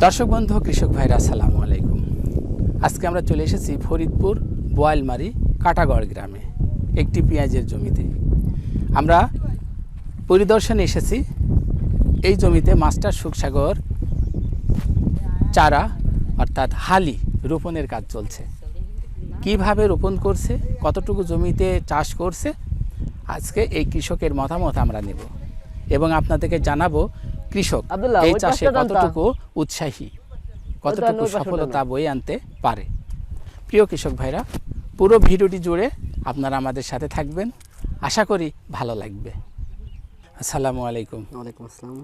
দর্শক বন্ধু, কৃষক ভাইরা, আসসালামু আলাইকুম। আজকে আমরা চলে এসেছি ফরিদপুর বোয়ালমারি কাটাগড় গ্রামে, একটি পেঁয়াজের জমিতে। আমরা পরিদর্শনে এসেছি, এই জমিতে মাস্টার সুখসাগর চারা, অর্থাৎ হালি রোপণের কাজ চলছে। কীভাবে রোপণ করছে, কতটুকু জমিতে চাষ করছে, আজকে এই কৃষকের মতামত আমরা নেব। এবং আপনাদেরকে জানাব কৃষক আব্দুল্লাহ, এই চাষে কতটুকু উৎসাহী কতটুকু সফলতা। বয়ে আনতে পারে? প্রিয় কৃষক ভাইরা পুরো ভিডিওটি জুড়ে আপনারা আমাদের সাথে থাকবেন। আশা করি ভালো লাগবে। আসসালামু আলাইকুম। ওয়ালাইকুম আসসালাম।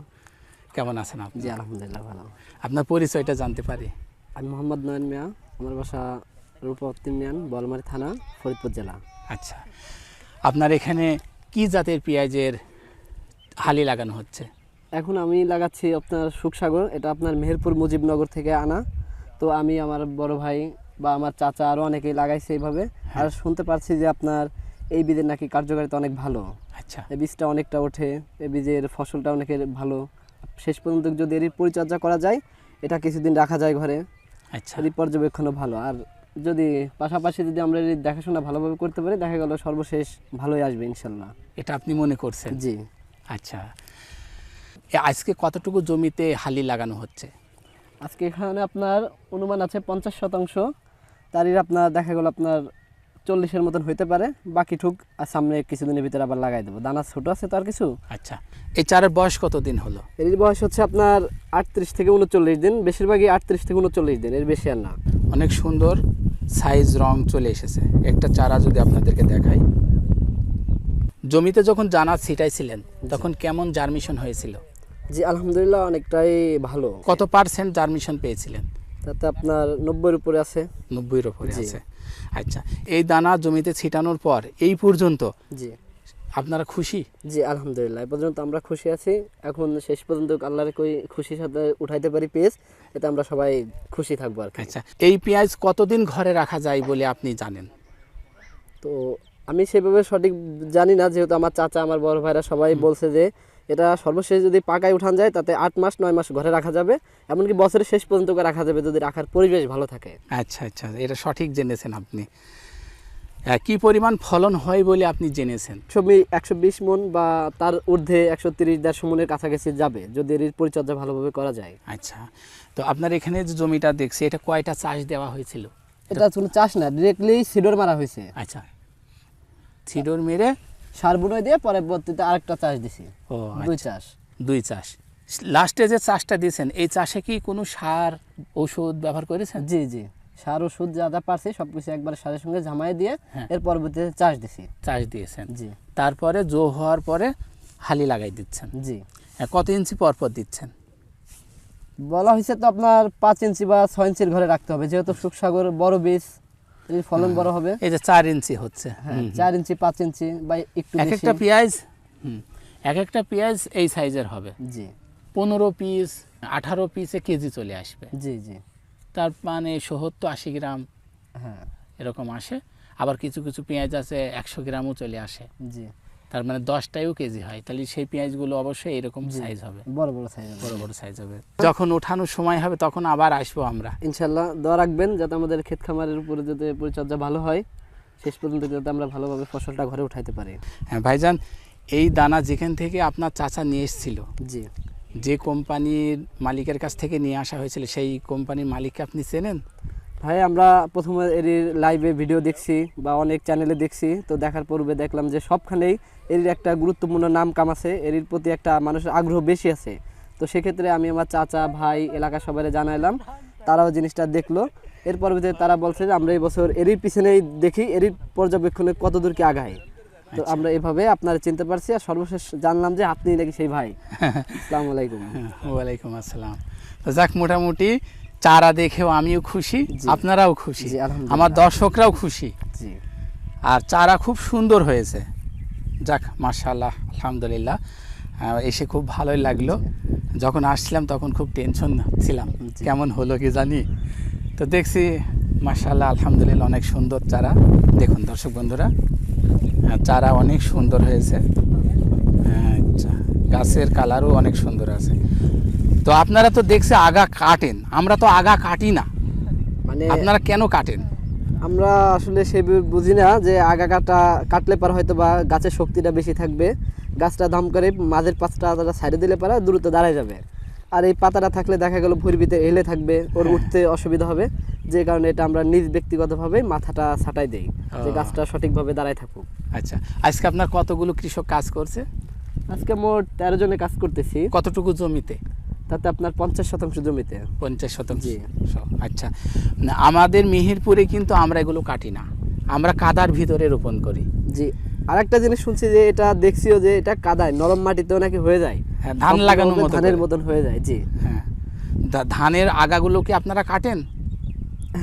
কেমন আছেন আপনি? জি আলহামদুলিল্লাহ ভালো। আপনার পরিচয়টা জানতে পারি। আমি মোহাম্মদ নয়ন মিয়া আমার বাসা রূপবর্তী মিয়ান বলমারি থানা ফরিদপুর জেলা। আচ্ছা আপনার এখানে কি জাতের পেঁয়াজের হালি লাগানো হচ্ছে? এখন আমি লাগাচ্ছি আপনার সুখসাগর এটা আপনার মেহেরপুর মুজিবনগর থেকে আনা। তো আমি আমার বড় ভাই বা আমার চাচা আরও অনেকেই লাগাইছে এইভাবে। আর শুনতে পারছি যে আপনার এই বীজের নাকি কার্যকারিতা অনেক ভালো। আচ্ছা। এই বীজটা অনেকটা ওঠে এই বীজের ফসলটা অনেকের ভালো। শেষ পর্যন্ত যদি এর পরিচর্যা করা যায় এটা কিছুদিন রাখা যায় ঘরে। আচ্ছা। এর পর্যবেক্ষণও ভালো। আর যদি পাশাপাশি যদি আমরা এর দেখাশোনা ভালোভাবে করতে পারি দেখা গেল সর্বশেষ ভালোই আসবে ইনশাল্লাহ। এটা আপনি মনে করছেন? জি। আচ্ছা। আজকে কতটুকু জমিতে হালি লাগানো হচ্ছে? আজকে এখানে আপনার অনুমান আছে পঞ্চাশ শতাংশ। তারই আপনার দেখা গেল আপনার চল্লিশের মতন হইতে পারে। বাকি ঠুক আর সামনে কিছুদিনের ভিতরে আবার লাগাই দেবো। দানা ছোট আছে তো আর কিছু? আচ্ছা এই চারের বয়স কতদিন হলো? এর বয়স হচ্ছে আপনার আটত্রিশ থেকে উনচল্লিশ দিন। বেশিরভাগই আটত্রিশ থেকে উনচল্লিশ দিন এর বেশি আর না। অনেক সুন্দর সাইজ রং চলে এসেছে। একটা চারা যদি আপনাদেরকে দেখাই। জমিতে যখন জানা ছিটাইছিলেন তখন কেমন জার্মিশন হয়েছিল? জি আলহামদুলিল্লাহ অনেকটাই ভালো। কত পার্সেন্ট জার্মিশন পেয়েছিলেন? তাতে আপনার নব্বইয়ের উপরে আছে। নব্বইয়ের উপরে আছে। আচ্ছা এই দানা জমিতে ছিটানোর পর এই পর্যন্ত জি। আপনারা খুশি? জি আলহামদুলিল্লাহ এ পর্যন্ত আমরা খুশি আছি। এখন শেষ পর্যন্ত আল্লাহর কই খুশির সাথে উঠাইতে পারি পেজ এতে আমরা সবাই খুশি থাকব আর আচ্ছা এই পেঁয়াজ কতদিন ঘরে রাখা যায় বলে আপনি জানেন? তো আমি সেভাবে সঠিক জানি না যেহেতু আমার চাচা আমার বড় ভাইরা সবাই বলছে যে এটা সর্বশেষ যদি পাকায় উঠান যায় তাতে আট মাস নয় মাস ঘরে রাখা যাবে। এমনকি বছরের শেষ পর্যন্ত রাখা যাবে যদি রাখার পরিবেশ ভালো থাকে। আচ্ছা আচ্ছা এটা সঠিক জেনেছেন আপনি। কি পরিমাণ ফলন হয় বলে আপনি জেনেছেন? ছবি একশো বিশ মন বা তার ঊর্ধ্বে একশো তিরিশ দেড়শো মনের কাছাকাছি যাবে যদি এর পরিচর্যা ভালোভাবে করা যায়। আচ্ছা তো আপনার এখানে যে জমিটা দেখছি এটা কয়টা চাষ দেওয়া হয়েছিল? এটা কোনো চাষ না ডিরেক্টলি সিডোর মারা হয়েছে। আচ্ছা ছিডোর মেরে সার বুনোয় দিয়ে পরবর্তীতে আরেকটা চাষ দিছি। দুই আচ্ছা, চাষ। দুই চাষ। লাস্টে যে চাষটা দিয়েছেন এই চাষে কি কোনো সার ওষুধ ব্যবহার করেছেন? জি জি। সার ওষুধ যা যা পারছি সব কিছু একবার সারের সঙ্গে জামাই দিয়ে হ্যাঁ। এর পরবর্তীতে চাষ দিছি। চাষ দিয়েছেন। জি। তারপরে জো হওয়ার পরে হালি লাগাই দিচ্ছেন। জি। হ্যাঁ, কত ইঞ্চি পর পর দিচ্ছেন? বলা হয়েছে তো আপনার পাঁচ ইঞ্চি বা ছয় ইঞ্চির ঘরে রাখতে হবে যেহেতু সুখসাগর বড় বীজ এর ফলন বড় হবে। এই যে 4 ইঞ্চি হচ্ছে। হ্যাঁ হুম, হুম। ইঞ্চি 5 ইঞ্চি বা একটু এক বেশি। একটা পেঁয়াজ হুম, এক একটা পেঁয়াজ এই সাইজের হবে। জি। পনেরো পিস আঠারো পিসে কেজি চলে আসবে। জি জি। তার মানে সত্তর আশি গ্রাম হ্যাঁ। এরকম আসে। আবার কিছু কিছু পেঁয়াজ আছে একশো গ্রামও চলে আসে। জি। তার মানে দশটাইও কেজি হয়। তাহলে সেই পেঁয়াজগুলো অবশ্যই এরকম সাইজ হবে। বড় বড় সাইজ বড় বড় সাইজ হবে। যখন ওঠানোর সময় হবে তখন আবার আসব আমরা। ইনশাল্লাহ দোয়া রাখবেন যাতে আমাদের ক্ষেত খামারের উপরে যাতে পরিচর্যা ভালো হয়। শেষ পর্যন্ত যাতে আমরা ভালোভাবে ফসলটা ঘরে উঠাইতে পারি। হ্যাঁ ভাইজান এই দানা যেখান থেকে আপনার চাচা নিয়ে এসেছিল জি। যে কোম্পানির মালিকের কাছ থেকে নিয়ে আসা হয়েছিল সেই কোম্পানির মালিককে আপনি চেনেন? ভাই আমরা প্রথমে এর লাইভে ভিডিও দেখছি বা অনেক চ্যানেলে দেখছি তো দেখার পূর্বে দেখলাম যে সবখানেই এর একটা গুরুত্বপূর্ণ নাম কাম আছে এর প্রতি একটা মানুষের আগ্রহ বেশি আছে। তো সেক্ষেত্রে আমি আমার চাচা ভাই এলাকা সবাই জানাইলাম তারাও জিনিসটা দেখল। এর পরবর্তীতে তারা বলছে যে আমরা এই বছর এরই পিছনেই দেখি এরই পর্যবেক্ষণে কত দূর কি আগায়। তো আমরা এভাবে আপনারা চিনতে পারছি আর সর্বশেষ জানলাম যে আপনি নাকি সেই ভাই। আসসালামু আলাইকুম। ওয়ালাইকুম আসসালাম। তো যাক মোটামুটি চারা দেখেও আমিও খুশি আপনারাও খুশি আমার দর্শকরাও খুশি। আর চারা খুব সুন্দর হয়েছে। যাক মার্শাল্লাহ আলহামদুলিল্লাহ। এসে খুব ভালোই লাগল। যখন আসছিলাম তখন খুব টেনশন ছিলাম। কেমন হলো কি জানি? তো দেখছি মার্শাল্লাহ আলহামদুলিল্লাহ অনেক সুন্দর চারা। দেখুন দর্শক বন্ধুরা চারা অনেক সুন্দর হয়েছে। আচ্ছা গাছের কালারও অনেক সুন্দর আছে। তো আপনারা তো দেখছে আগা কাটেন। আমরা তো আগা কাটি না। মানে আপনারা কেন কাটেন? আমরা আসলে সে বুঝি না যে আগা কাটা কাটলে পার হয়তো বা গাছের শক্তিটা বেশি থাকবে। গাছটা দাম করে মাঝের পাঁচটা তারা সাইডে দিলে পারা দ্রুত দাঁড়ায় যাবে। আর এই পাতাটা থাকলে দেখা গেল ভুরবিতে এলে থাকবে ওর উঠতে অসুবিধা হবে। যে কারণে এটা আমরা নিজ ব্যক্তিগতভাবে মাথাটা ছাটাই দেই যে গাছটা সঠিকভাবে দাঁড়ায় থাকুক। আচ্ছা আজকে আপনার কতগুলো কৃষক কাজ করছে? আজকে মোট তেরো জনে কাজ করতেছি। কতটুকু জমিতে? তাতে আপনার পঞ্চাশ শতাংশ জমিতে। পঞ্চাশ শতাংশ। আচ্ছা। আমাদের মিহিরপুরে কিন্তু আমরা এগুলো কাটি না। আমরা কাদার ভিতরে রোপণ করি। জি। আরেকটা জিনিস শুনছি যে এটা দেখছিও যে এটা কাদায় নরম মাটিতেও নাকি হয়ে যায়। হ্যাঁ, ধান লাগানোর মতো ধানের মতন হয়ে যায় জি। হ্যাঁ। ধানের আগাগুলো কি আপনারা কাটেন?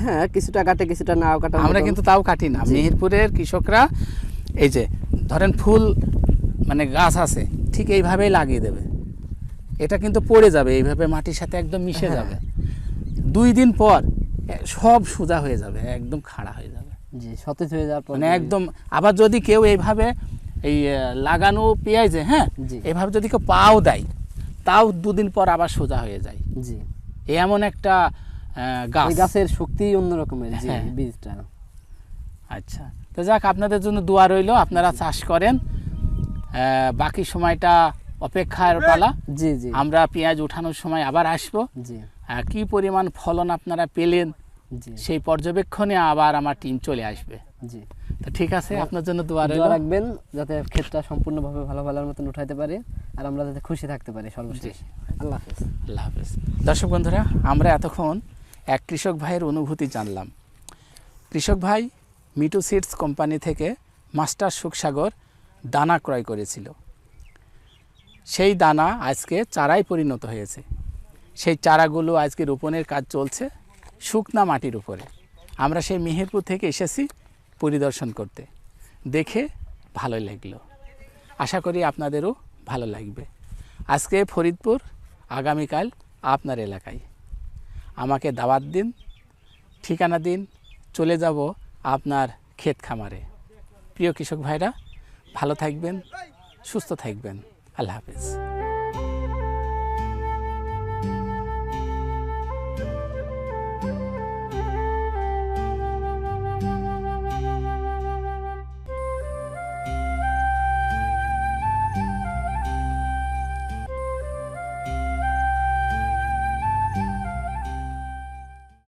হ্যাঁ কিছুটা কাটে কিছুটা নাও কাটা আমরা কিন্তু তাও কাটি না। মেহেরপুরের কৃষকরা এই যে ধরেন ফুল মানে গাছ আছে ঠিক এইভাবেই লাগিয়ে দেবে। এটা কিন্তু পড়ে যাবে এইভাবে মাটির সাথে একদম মিশে হ্যাঁ। যাবে। দুই দিন পর সব সোজা হয়ে যাবে একদম খাড়া হয়ে যাবে। জি সতেজ হয়ে যাওয়ার পর মানে একদম আবার যদি কেউ এইভাবে এই লাগানো পেঁয়াজে হ্যাঁ। এভাবে যদি কেউ পাও দেয় তাও দুদিন পর আবার সোজা হয়ে যায়। জি। এমন একটা গাছ। গাছের শক্তি অন্য রকমের জি হ্যাঁ। বীজটা। আচ্ছা তো যাক আপনাদের জন্য দোয়া রইল আপনারা চাষ করেন। বাকি সময়টা অপেক্ষার পালা। জি জি। আমরা পেঁয়াজ উঠানোর সময় আবার আসব। জি। কি পরিমাণ ফলন আপনারা পেলেন? জি। সেই পর্যবেক্ষণে আবার আমার টিম চলে আসবে। জি। তো ঠিক আছে আপনার জন্য দোয়া দোয়া রইল। রাখবেন যাতে ক্ষেতটা সম্পূর্ণভাবে ভালো ভালোর মতন উঠাইতে পারে আর আমরা যাতে খুশি থাকতে পারি সর্বশেষ। আল্লাহ হাফেজ। আল্লাহ হাফেজ। দর্শক বন্ধুরা আমরা এতক্ষণ এক কৃষক ভাইয়ের অনুভূতি জানলাম। কৃষক ভাই মিটু সিডস কোম্পানি থেকে মাস্টার সুখসাগর দানা ক্রয় করেছিল। সেই দানা আজকে চারায় পরিণত হয়েছে। সেই চারাগুলো আজকে রোপণের কাজ চলছে শুকনা মাটির উপরে। আমরা সেই মেহেরপুর থেকে এসেছি পরিদর্শন করতে। দেখে ভালো লাগল। আশা করি আপনাদেরও ভালো লাগবে। আজকে ফরিদপুর, আগামীকাল আপনার এলাকায়। আমাকে দাওয়াত দিন, ঠিকানা দিন, চলে যাব আপনার ক্ষেত খামারে। প্রিয় কৃষক ভাইরা, ভালো থাকবেন, সুস্থ থাকবেন। আল্লাহ হাফেজ